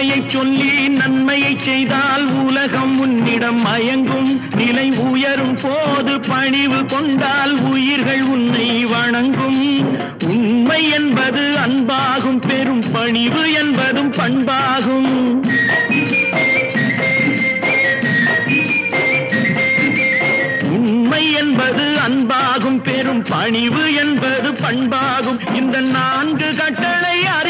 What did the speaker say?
உண்மையை சொல்லி நன்மையை செய்தால் உலகம் உன்னிடம் மயங்கும். நிலை உயரும் போது பணிவு கொண்டால் உயிர்கள் உன்னை வணங்கும். உண்மை என்பது அன்பாகும் பெரும் பணிவு என்பதும் பண்பாகும். உண்மை என்பது அன்பாகும் பெரும் பணிவு என்பது பண்பாகும். இந்த நான்கு கட்டளை அறி